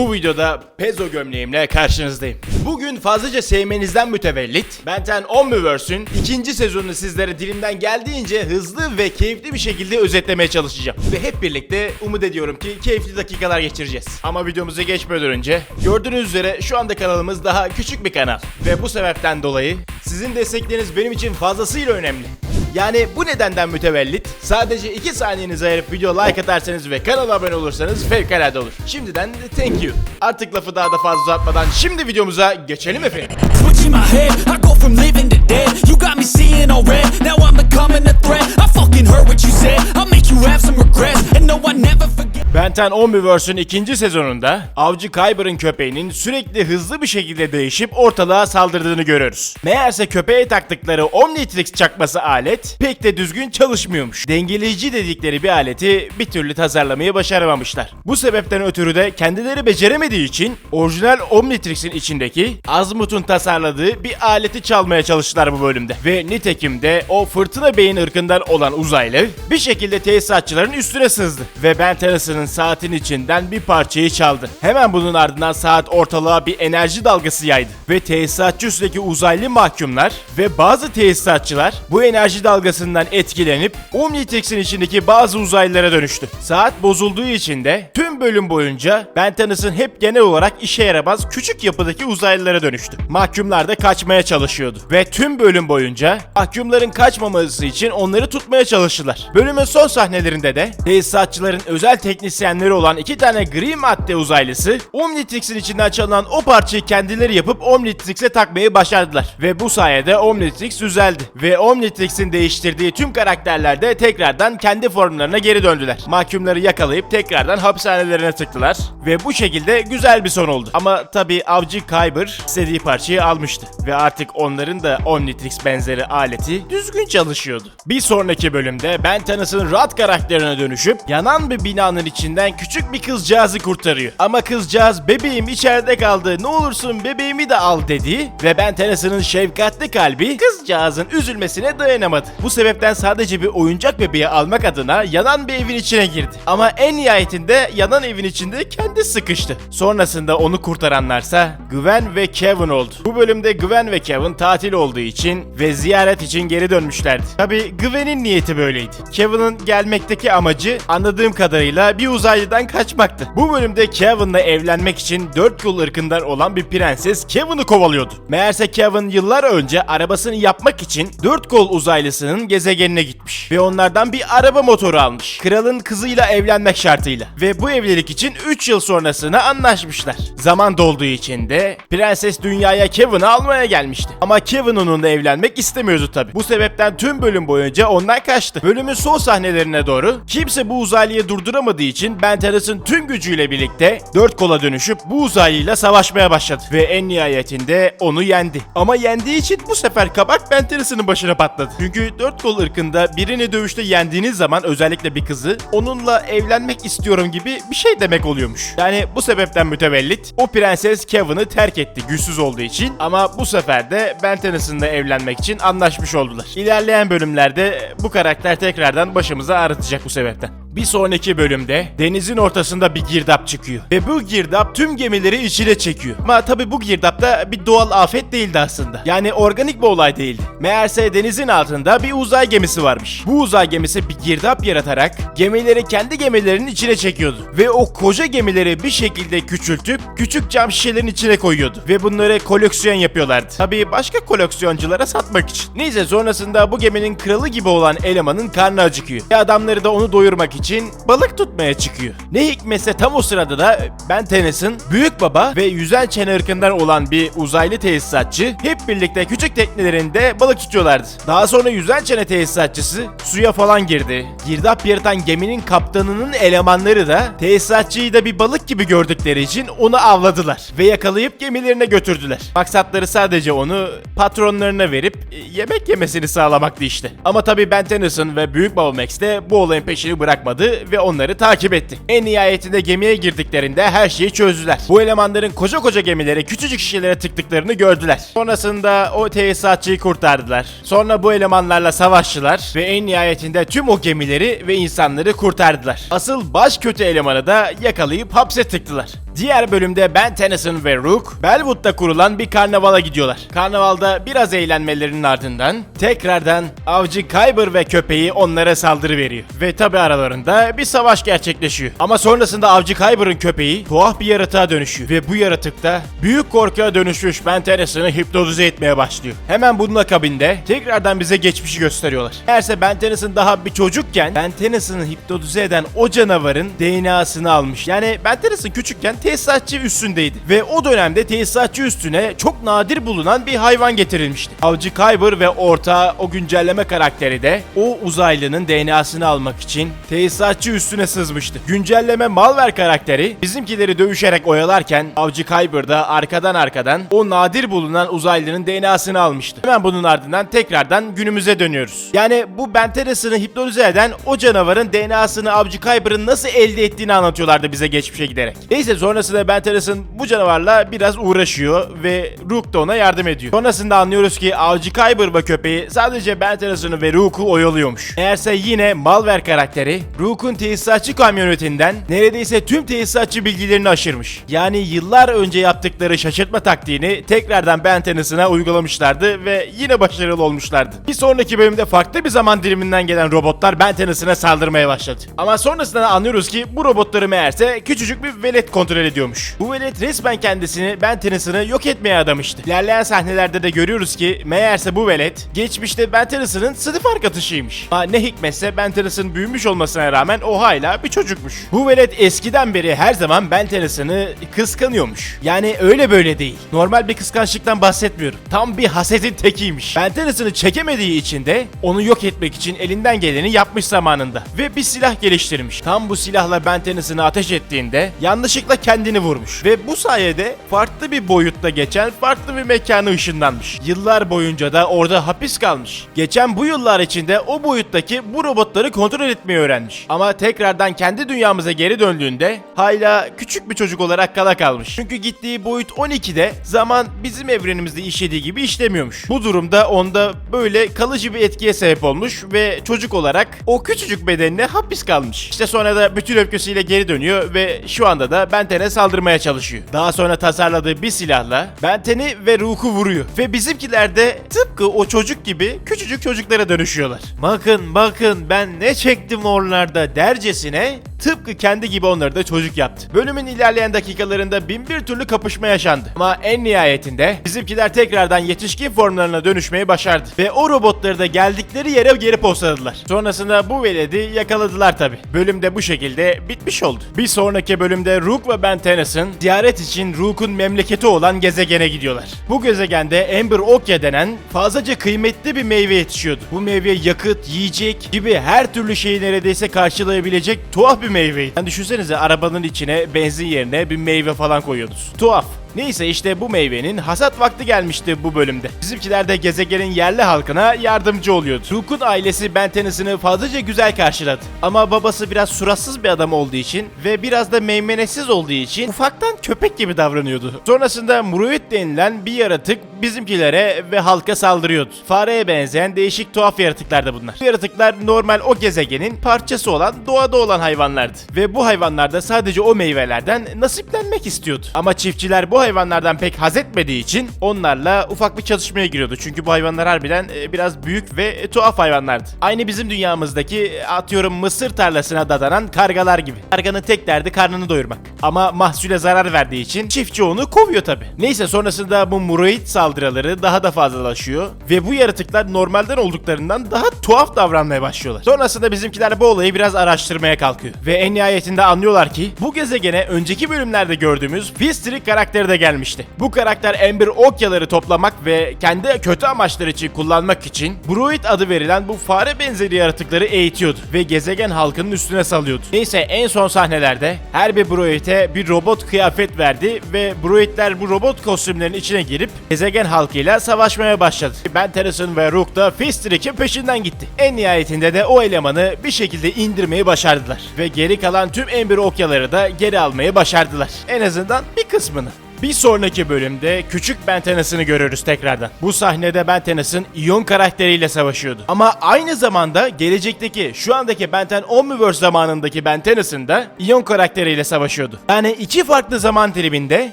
Bu videoda Pezo gömleğimle karşınızdayım. Bugün fazlaca sevmenizden mütevellit Benten Omniverse'ün ikinci sezonunu sizlere dilimden geldiğince hızlı ve keyifli bir şekilde özetlemeye çalışacağım. Ve hep birlikte umut ediyorum ki keyifli dakikalar geçireceğiz. Ama videomuza geçmeden önce gördüğünüz üzere şu anda kanalımız daha küçük bir kanal. Ve bu sebepten dolayı sizin destekleriniz benim için fazlasıyla önemli. Yani bu nedenden mütevellit sadece 2 saniyenizi ayırıp video like atarsanız ve kanala abone olursanız fevkalade olur. Şimdiden thank you. Artık lafı daha da fazla uzatmadan şimdi videomuza geçelim efendim. Switch in my head, I go from living to dead. You got me seeing all red, now I'm becoming a threat. I fucking heard what you said, I'll make you have some regrets. And no, I never forget. Benten Omniverse'ün ikinci sezonunda Avcı Kyber'ın köpeğinin sürekli hızlı bir şekilde değişip ortalığa saldırdığını görüyoruz. Meğerse köpeğe taktıkları Omnitrix çakması alet pek de düzgün çalışmıyormuş. Dengeleyici dedikleri bir aleti bir türlü tasarlamayı başaramamışlar. Bu sebepten ötürü de kendileri beceremediği için orijinal Omnitrix'in içindeki Azmut'un tasarladığı bir aleti çalmaya çalıştılar bu bölümde. Ve nitekim de o fırtına beyin ırkından olan uzaylı bir şekilde tesisatçıların üstüne sızdı. Ve Ben Tennyson'ın saatin içinden bir parçayı çaldı. Hemen bunun ardından saat ortalığa bir enerji dalgası yaydı. Ve tesisatçı üstteki uzaylı mahkumlar ve bazı tesisatçılar bu enerji dalgasından etkilenip Omnitrix'in içindeki bazı uzaylılara dönüştü. Saat bozulduğu için de tüm bölüm boyunca Ben Tennysson hep genel olarak işe yaramaz küçük yapıdaki uzaylılara dönüştü. Mahkumlar da kaçmaya çalışıyordu. Ve tüm bölüm boyunca mahkumların kaçmaması için onları tutmaya çalıştılar. Bölümün son sahnelerinde de tesisatçıların özel teknisyenleri olan iki tane gri madde uzaylısı Omnitrix'in içinden çalınan o parçayı kendileri yapıp Omnitrix'e takmayı başardılar. Ve bu sayede Omnitrix düzeldi. Ve Omnitrix'in değiştirdiği tüm karakterler de tekrardan kendi formlarına geri döndüler. Mahkumları yakalayıp tekrardan hapishanelerine tıktılar. Ve bu şekilde güzel bir son oldu. Ama tabi avcı Kyber istediği parçayı almıştı. Ve artık onların da Omnitrix benzeri aleti düzgün çalışıyordu. Bir sonraki bölümde Ben Tennyson'ın Rat karakterine dönüşüp yanan bir binanın içinden küçük bir kızcağızı kurtarıyor. Ama kızcağız bebeğim içeride kaldı ne olursun bebeğimi de al dedi. Ve Ben Tennyson'ın şefkatli kalbi kızcağızın üzülmesine dayanamadı. Bu sebepten sadece bir oyuncak bebeği almak adına yanan bir evin içine girdi. Ama en nihayetinde yanan evin içinde kendi sıkıştı. Sonrasında onu kurtaranlarsa Gwen ve Kevin oldu. Bu bölümde Gwen ve Kevin tatil olduğu için ve ziyaret için geri dönmüşlerdi. Tabi Gwen'in niyeti böyleydi. Kevin'in gelmekteki amacı anladığım kadarıyla bir uzaylıdan kaçmaktı. Bu bölümde Kevin'la evlenmek için dört yol ırkından olan bir prenses Kevin'i kovalıyordu. Meğerse Kevin yıllar önce arabasını yapmak için dört kol uzaylısının gezegenine gitmiş. Ve onlardan bir araba motoru almış. Kralın kızıyla evlenmek şartıyla. Ve bu evlilik için 3 yıl sonrasına anlaşmışlar. Zaman dolduğu için de prenses dünyaya Kevin'i almaya gelmişti. Ama Kevin onunla evlenmek istemiyordu tabi. Bu sebepten tüm bölüm boyunca ondan kaçtı. Bölümün son sahnelerine doğru kimse bu uzaylıyı durduramadığı için Ben Terrace'ın tüm gücüyle birlikte dört kola dönüşüp bu uzaylıyla savaşmaya başladı. Ve en nihayetinde onu yendi. Ama yendiği için bu sefer kabak Ben Terrace'ın başına patladı. Çünkü dört kol ırkında birini dövüşte yendiğiniz zaman özellikle bir kızı onunla evlenmek istiyorum gibi bir şey demek oluyormuş. Yani bu sebepten mütevellit o prenses Kevin'i terk etti güçsüz olduğu için ama bu sefer de Ben Tennyson'la evlenmek için anlaşmış oldular. İlerleyen bölümlerde bu karakter tekrardan başımıza ağrıtacak bu sebepten. Bir sonraki bölümde denizin ortasında bir girdap çıkıyor. Ve bu girdap tüm gemileri içine çekiyor. Ama tabi bu girdap da bir doğal afet değildi aslında. Yani organik bir olay değildi. Meğerse denizin altında bir uzay gemisi varmış. Bu uzay gemisi bir girdap yaratarak gemileri kendi gemilerinin içine çekiyordu. Ve o koca gemileri bir şekilde küçültüp küçük cam şişelerin içine koyuyordu. Ve bunları koleksiyon yapıyorlardı. Tabi başka koleksiyonculara satmak için. Neyse sonrasında bu geminin kralı gibi olan elemanın karnı acıkıyor. Ve adamları da onu doyurmak için balık tutmaya çıkıyor. Ne hikmetse tam o sırada da Ben Tennyson, Büyük Baba ve yüzen çene ırkından olan bir uzaylı tesisatçı hep birlikte küçük teknelerinde balık tutuyorlardı. Daha sonra yüzen çene tesisatçısı suya falan girdi. Girdap yaratan geminin kaptanının elemanları da tesisatçıyı da bir balık gibi gördükleri için onu avladılar ve yakalayıp gemilerine götürdüler. Maksatları sadece onu patronlarına verip e, yemek yemesini sağlamaktı işte. Ama tabii Ben Tennyson ve Büyük Baba Max de bu olayın peşini bırakmadı ve onları takip etti. En nihayetinde gemiye girdiklerinde her şeyi çözdüler. Bu elemanların koca koca gemilere küçücük şişelere tıktıklarını gördüler. Sonrasında o tesisatçıyı kurtardılar. Sonra bu elemanlarla savaştılar ve en nihayetinde tüm o gemileri ve insanları kurtardılar. Asıl baş kötü elemanı da yakalayıp hapse tıktılar. Diğer bölümde Ben Tennyson ve Rook, Bellwood'da kurulan bir karnavala gidiyorlar. Karnavalda biraz eğlenmelerinin ardından tekrardan avcı Kyber ve köpeği onlara saldırı veriyor. Ve tabi aralarında bir savaş gerçekleşiyor. Ama sonrasında avcı Kyber'ın köpeği tuhaf bir yaratığa dönüşüyor. Ve bu yaratık da büyük korkuya dönüşmüş Ben Tennyson'ı hipnotize etmeye başlıyor. Hemen bunun akabinde tekrardan bize geçmişi gösteriyorlar. Eğerse Ben Tennyson daha bir çocukken Ben Tennyson'ı hipnotize eden o canavarın DNA'sını almış. Yani Ben Tennyson küçükken tesisatçı üstündeydi. Ve o dönemde tesisatçı üstüne çok nadir bulunan bir hayvan getirilmişti. Avcı Kyber ve ortağı o güncelleme karakteri de o uzaylının DNA'sını almak için tesisatçı üstüne sızmıştı. Güncelleme Malver karakteri bizimkileri dövüşerek oyalarken Avcı Kyber da arkadan arkadan o nadir bulunan uzaylının DNA'sını almıştı. Hemen bunun ardından tekrardan günümüze dönüyoruz. Yani bu Ben Tennyson'ı hipnotize eden o canavarın DNA'sını Avcı Kyber'ın nasıl elde ettiğini anlatıyorlardı bize geçmişe giderek. Neyse sonrasında Ben Tennyson bu canavarla biraz uğraşıyor ve Rook da ona yardım ediyor. Sonrasında anlıyoruz ki Avcı Kyber ve köpeği sadece Ben Tennyson'ı ve Rook'u oyalıyormuş. Meğerse yine Malver karakteri Rook'un tesisatçı kamyonetinden neredeyse tüm tesisatçı bilgilerini aşırmış. Yani yıllar önce yaptıkları şaşırtma taktiğini tekrardan Ben Tennyson'a uygulamışlardı ve yine başarılı olmuşlardı. Bir sonraki bölümde farklı bir zaman diliminden gelen robotlar Ben Tennyson'a saldırmaya başladı. Ama sonrasında anlıyoruz ki bu robotları meğerse küçücük bir velet kontrol ediyormuş. Bu velet resmen kendisini Ben Tennyson'ı yok etmeye adamıştı. İlerleyen sahnelerde de görüyoruz ki meğerse bu velet geçmişte Ben Tennyson'ın sınıf arkadaşıymış. Ama ne hikmetse Ben Tennyson büyümüş olmasına rağmen o hala bir çocukmuş. Bu velet eskiden beri her zaman Ben Tennyson'ı kıskanıyormuş. Yani öyle böyle değil. Normal bir kıskançlıktan bahsetmiyorum. Tam bir hasetin tekiymiş. Ben Tennyson'ı çekemediği için de onu yok etmek için elinden geleni yapmış zamanında. Ve bir silah geliştirmiş. Tam bu silahla Ben Tennyson'ı ateş ettiğinde yanlışlıkla kendini vurmuş. Ve bu sayede farklı bir boyutta geçen farklı bir mekana ışınlanmış. Yıllar boyunca da orada hapis kalmış. Geçen bu yıllar içinde o boyuttaki bu robotları kontrol etmeyi öğrenmiş. Ama tekrardan kendi dünyamıza geri döndüğünde hala küçük bir çocuk olarak kala kalmış. Çünkü gittiği boyut 12'de zaman bizim evrenimizde işlediği gibi işlemiyormuş. Bu durumda onda böyle kalıcı bir etkiye sebep olmuş ve çocuk olarak o küçücük bedenine hapis kalmış. İşte sonra da bütün öfkesiyle geri dönüyor ve şu anda da Benten'e saldırmaya çalışıyor. Daha sonra tasarladığı bir silahla Benten'i ve Rook'u vuruyor. Ve bizimkiler de tıpkı o çocuk gibi küçücük çocuklara dönüşüyorlar. Bakın bakın ben ne çektim oralarda dercesine tıpkı kendi gibi onları da çocuk yaptı. Bölümün ilerleyen dakikalarında bin bir türlü kapışma yaşandı. Ama en nihayetinde bizimkiler tekrardan yetişkin formlarına dönüşmeyi başardı. Ve o robotları da geldikleri yere geri postaladılar. Sonrasında bu veledi yakaladılar tabi. Bölüm de bu şekilde bitmiş oldu. Bir sonraki bölümde Rook ve Ben Tennyson ziyaret için Rook'un memleketi olan gezegene gidiyorlar. Bu gezegende Ember Okya denen fazlaca kıymetli bir meyve yetişiyordu. Bu meyve yakıt, yiyecek gibi her türlü şeyi neredeyse karşılayabilecek tuhaf bir meyveydi. Yani düşünsenize arabanın içine benzin yerine bir meyve falan koyuyorsunuz. Tuhaf. Neyse işte bu meyvenin hasat vakti gelmişti bu bölümde. Bizimkiler de gezegenin yerli halkına yardımcı oluyordu. Rook'un ailesi Ben Tennyson'ı fazlaca güzel karşıladı. Ama babası biraz suratsız bir adam olduğu için ve biraz da meymenetsiz olduğu için ufaktan köpek gibi davranıyordu. Sonrasında Muruit denilen bir yaratık bizimkilere ve halka saldırıyordu. Fareye benzeyen değişik tuhaf yaratıklardı bunlar. Bu yaratıklar normal o gezegenin parçası olan doğada olan hayvanlardı. Ve bu hayvanlar da sadece o meyvelerden nasiplenmek istiyordu. Ama çiftçiler bu hayvanlardan pek haz etmediği için onlarla ufak bir çatışmaya giriyordu. Çünkü bu hayvanlar harbiden e, biraz büyük ve e, tuhaf hayvanlardı. Aynı bizim dünyamızdaki e, atıyorum mısır tarlasına dadanan kargalar gibi. Karganın tek derdi karnını doyurmak. Ama mahsule zarar verdiği için çiftçi onu kovuyor tabi. Neyse sonrasında bu muroid saldırıları daha da fazlalaşıyor ve bu yaratıklar normalden olduklarından daha tuhaf davranmaya başlıyorlar. Sonrasında bizimkiler bu olayı biraz araştırmaya kalkıyor. Ve en nihayetinde anlıyorlar ki bu gezegene önceki bölümlerde gördüğümüz Fistrik karakteri de gelmişti. Bu karakter Ember Okyaları toplamak ve kendi kötü amaçlar için kullanmak için Bruid adı verilen bu fare benzeri yaratıkları eğitiyordu ve gezegen halkının üstüne salıyordu. Neyse en son sahnelerde her bir Bruid'e bir robot kıyafet verdi ve Bruid'ler bu robot kostümlerinin içine girip gezegen halkıyla savaşmaya başladı. Ben Tennyson ve Rook da Fistrik'in peşinden gitti. En nihayetinde de o elemanı bir şekilde indirmeyi başardılar ve geri kalan tüm Ember Okyaları da geri almayı başardılar. En azından bir kısmını. Bir sonraki bölümde küçük Ben Tennyson'ı görürüz tekrardan. Bu sahnede Ben Tennyson Ion karakteriyle savaşıyordu. Ama aynı zamanda gelecekteki şu andaki Ben Ten Omniverse zamanındaki Ben Tennyson da Ion karakteriyle savaşıyordu. Yani iki farklı zaman diliminde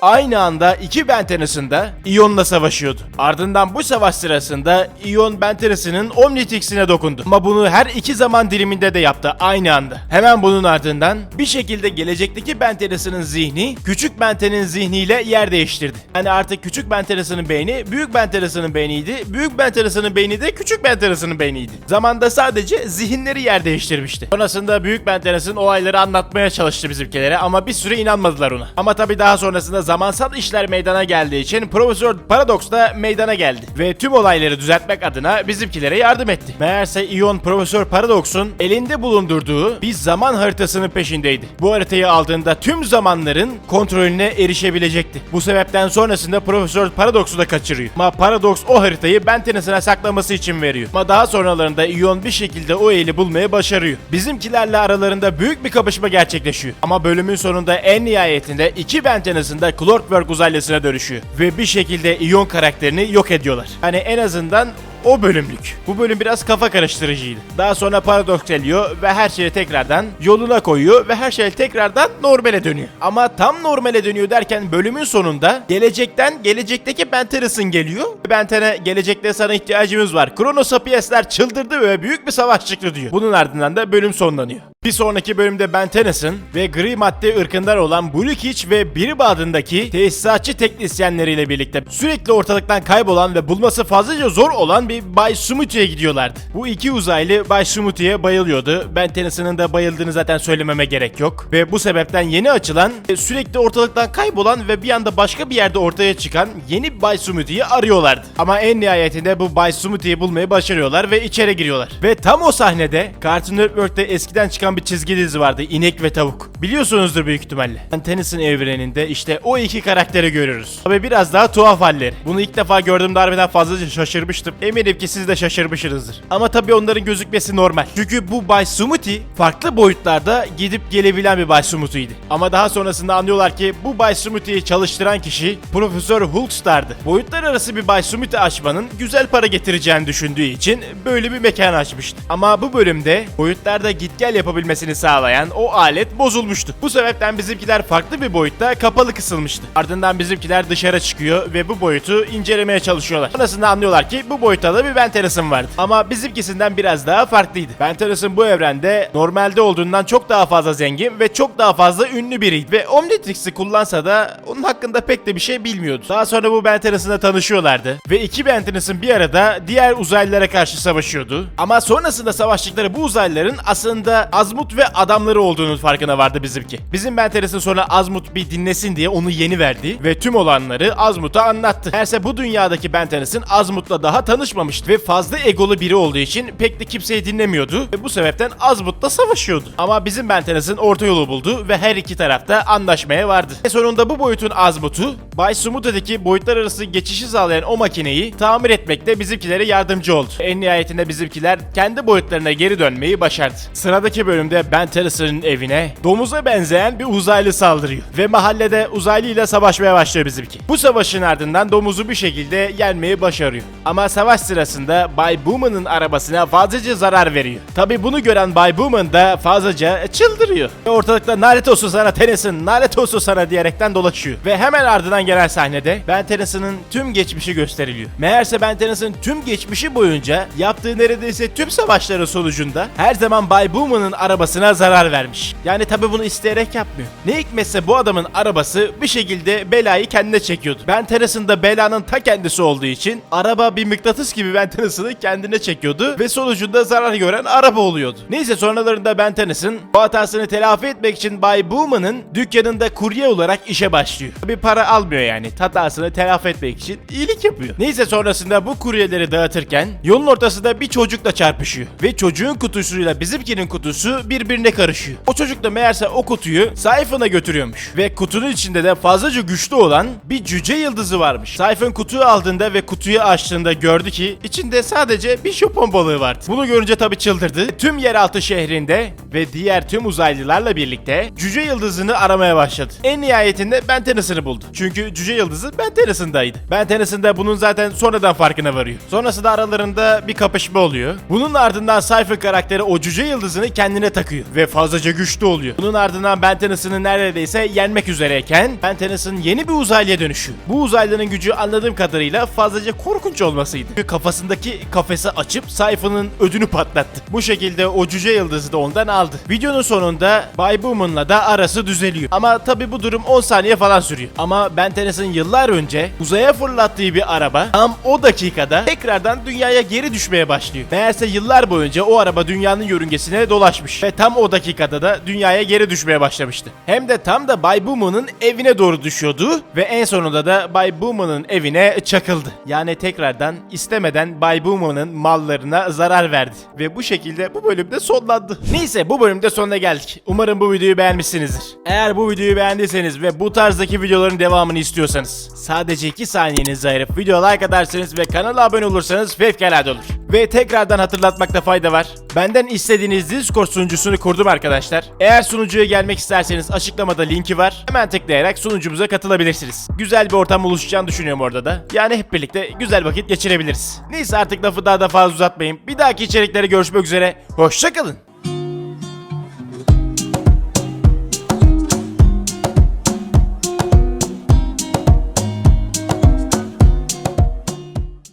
aynı anda iki Ben Tennyson da Ion'la savaşıyordu. Ardından bu savaş sırasında Ion Ben Tennyson'ın Omnitrix'ine dokundu. Ama bunu her iki zaman diliminde de yaptı aynı anda. Hemen bunun ardından bir şekilde gelecekteki Ben Tennyson'ın zihni küçük Ben Ten'in zihniyle yer değiştirdi. Yani artık küçük Ben Tennyson'ın beyni büyük Ben Tennyson'ın beyniydi. Büyük Ben Tennyson'ın beyni de küçük Ben Tennyson'ın beyniydi. Zamanda sadece zihinleri yer değiştirmişti. Sonrasında büyük Ben Tennyson olayları anlatmaya çalıştı bizimkilere ama bir süre inanmadılar ona. Ama tabii daha sonrasında zamansal işler meydana geldiği için Profesör Paradox da meydana geldi. Ve tüm olayları düzeltmek adına bizimkilere yardım etti. Meğerse Ion Profesör Paradox'un elinde bulundurduğu bir zaman haritasının peşindeydi. Bu haritayı aldığında tüm zamanların kontrolüne erişebilecekti. Bu sebepten sonrasında Profesör Paradox'u da kaçırıyor. Ama Paradox o haritayı Ben Tennyson'a saklaması için veriyor. Ama daha sonralarında Ion bir şekilde o eli bulmaya başarıyor. Bizimkilerle aralarında büyük bir kapışma gerçekleşiyor. Ama bölümün sonunda en nihayetinde iki Ben Tennyson da Clockwork uzaylısına dönüşüyor. Ve bir şekilde Ion karakterini yok ediyorlar. Hani en azından o bölümlük. Bu bölüm biraz kafa karıştırıcıydı. Daha sonra paradoks geliyor ve her şeyi tekrardan yoluna koyuyor ve her şey tekrardan normale dönüyor. Ama tam normale dönüyor derken bölümün sonunda gelecekten gelecekteki Ben Tennyson geliyor. Ben Ten'e gelecekte sana ihtiyacımız var. Kronos Sapiensler çıldırdı ve büyük bir savaş çıktı diyor. Bunun ardından da bölüm sonlanıyor. Bir sonraki bölümde Ben Tennyson ve gri madde ırkından olan Bulukic ve Birib adındaki tesisatçı teknisyenleriyle birlikte sürekli ortalıktan kaybolan ve bulması fazlaca zor olan bir Bay Sumuti'ye gidiyorlardı. Bu iki uzaylı Bay Sumuti'ye bayılıyordu. Ben Tennyson'ın da bayıldığını zaten söylememe gerek yok. Ve bu sebepten yeni açılan, e, sürekli ortalıktan kaybolan ve bir anda başka bir yerde ortaya çıkan yeni Bay Sumuti'yi arıyorlardı. Ama en nihayetinde bu Bay Sumuti'yi bulmayı başarıyorlar ve içeri giriyorlar. Ve tam o sahnede Cartoon Network'te eskiden çıkan bir çizgi dizi vardı. İnek ve Tavuk. Biliyorsunuzdur büyük ihtimalle. Ben Tennyson evreninde işte o iki karakteri görürüz. Tabi biraz daha tuhaf halleri. Bunu ilk defa gördüğümde harbiden fazlaca şaşırmıştım. Eminim ki siz de şaşırmışsınızdır. Ama tabi onların gözükmesi normal. Çünkü bu Bay Sumuti farklı boyutlarda gidip gelebilen bir Bay Sumuti'ydi. Ama daha sonrasında anlıyorlar ki bu Bay Sumuti'yi çalıştıran kişi Profesör Hulkstar'dı. Boyutlar arası bir Bay Sumuti açmanın güzel para getireceğini düşündüğü için böyle bir mekan açmıştı. Ama bu bölümde boyutlarda git gel yapabilmesini sağlayan o alet bozulmuştu. Bu sebepten bizimkiler farklı bir boyutta kapalı kısılmıştı. Ardından bizimkiler dışarı çıkıyor ve bu boyutu incelemeye çalışıyorlar. Sonrasında anlıyorlar ki bu boyutta da bir Ben Tennyson vardı. Ama bizimkisinden biraz daha farklıydı. Ben Tennyson bu evrende normalde olduğundan çok daha fazla zengin ve çok daha fazla ünlü biriydi. Ve Omnitrix'i kullansa da onun hakkında pek de bir şey bilmiyordu. Daha sonra bu Ben Tennyson'la tanışıyorlardı. Ve iki Ben Tennyson bir arada diğer uzaylılara karşı savaşıyordu. Ama sonrasında savaştıkları bu uzaylıların aslında Azmut ve adamları olduğunun farkına vardı bizimki. Bizim Ben Tennyson sonra Azmut bir dinlesin diye onu yeni verdi ve tüm olanları Azmut'a anlattı. Meğerse bu dünyadaki Ben Tennyson Azmut'la daha tanışmamıştı ve fazla egolu biri olduğu için pek de kimseyi dinlemiyordu ve bu sebepten Azmut'la savaşıyordu. Ama bizim Ben Tennyson orta yolu buldu ve her iki tarafta anlaşmaya vardı. Ve sonunda bu boyutun Azmut'u Bay Sumuta'daki boyutlar arası geçişi sağlayan o makineyi tamir etmekte bizimkilere yardımcı oldu. En nihayetinde bizimkiler kendi boyutlarına geri dönmeyi başardı. Sıradaki bölümde Ben Tennyson'ın evine domuza benzeyen bir uzaylı saldırıyor ve mahallede uzaylıyla savaşmaya başlıyor bizimki. Bu savaşın ardından domuzu bir şekilde yenmeyi başarıyor. Ama savaş sırasında Bay Booman'ın arabasına fazlaca zarar veriyor. Tabi bunu gören Bay Booman da fazlaca çıldırıyor. Ve ortalıkta lanet olsun sana Tennyson, lanet olsun sana diyerekten dolaşıyor. Ve hemen ardından gelen sahnede Ben Tennyson'ın tüm geçmişi gösteriliyor. Meğerse Ben Tennyson tüm geçmişi boyunca yaptığı neredeyse tüm savaşların sonucunda her zaman Bay Booman'ın arabasına zarar vermiş. Yani tabi bunu isteyerek yapmıyor. Ne hikmetse bu adamın arabası bir şekilde belayı kendine çekiyordu. Ben Tennyson da belanın ta kendisi olduğu için araba bir mıknatıs gibi Ben Tennyson'ı kendine çekiyordu ve sonucunda zarar gören araba oluyordu. Neyse sonralarında Ben Tennyson bu hatasını telafi etmek için Bay Booman'ın dükkanında kurye olarak işe başlıyor. Bir para almıyor yani. Hatasını telafi etmek için iyilik yapıyor. Neyse sonrasında bu kuryeleri dağıtırken yolun ortasında bir çocukla çarpışıyor. Ve çocuğun kutusuyla bizimkinin kutusu kutu birbirine karışıyor. O çocuk da meğerse o kutuyu Sayfun'a götürüyormuş. Ve kutunun içinde de fazlaca güçlü olan bir cüce yıldızı varmış. Sayfun kutuyu aldığında ve kutuyu açtığında gördü ki içinde sadece bir şopon balığı vardı. Bunu görünce tabii çıldırdı. Tüm yeraltı şehrinde ve diğer tüm uzaylılarla birlikte cüce yıldızını aramaya başladı. En nihayetinde Ben Tennyson'ı buldu. Çünkü cüce yıldızı Ben Tennyson'daydı. Ben Tennyson da bunun zaten sonradan farkına varıyor. Sonrasında aralarında bir kapışma oluyor. Bunun ardından Cypher karakteri o cüce yıldızını kendine takıyor ve fazlaca güçlü oluyor. Bunun ardından Ben Tennyson'ı neredeyse yenmek üzereyken Ben Tennyson yeni bir uzaylıya dönüşüyor. Bu uzaylının gücü anladığım kadarıyla fazlaca korkunç olmasıydı. Çünkü Kafasındaki kafesi açıp Cypher'ın ödünü patlattı. Bu şekilde o cüce yıldızı da ondan aldı. Videonun sonunda Bay Boomon'la da arası düzeliyor. Ama tabi bu durum 10 saniye falan sürüyor. Ama Ben Tennyson yıllar önce uzaya fırlattığı bir araba tam o dakikada tekrardan dünyaya geri düşmeye başlıyor. Meğerse yıllar boyunca o araba dünyanın yörüngesine dolaşmış ve tam o dakikada da dünyaya geri düşmeye başlamıştı. Hem de tam da Bay Boomon'un evine doğru düşüyordu ve en sonunda da Bay Boomon'un evine çakıldı. Yani tekrardan istemeden Bay Boomon'un mallarına zarar verdi ve bu şekilde bu bölümde sonlandı. Neyse bu bölümde sonuna geldik. Umarım bu videoyu beğenmişsinizdir. Eğer bu videoyu beğendiyseniz ve bu tarzdaki videoların devamını istiyorsanız sadece 2 saniyenizi ayırıp video like atarsanız ve kanala abone olursanız fevkalade olur. Ve tekrardan hatırlatmakta fayda var. Benden istediğiniz Discord sunucusunu kurdum arkadaşlar. Eğer sunucuya gelmek isterseniz açıklamada linki var. Hemen tıklayarak sunucumuza katılabilirsiniz. Güzel bir ortam oluşacağını düşünüyorum orada da. Yani hep birlikte güzel vakit geçirebiliriz. Neyse artık lafı daha da fazla uzatmayayım. Bir dahaki içeriklere görüşmek üzere. Hoşçakalın.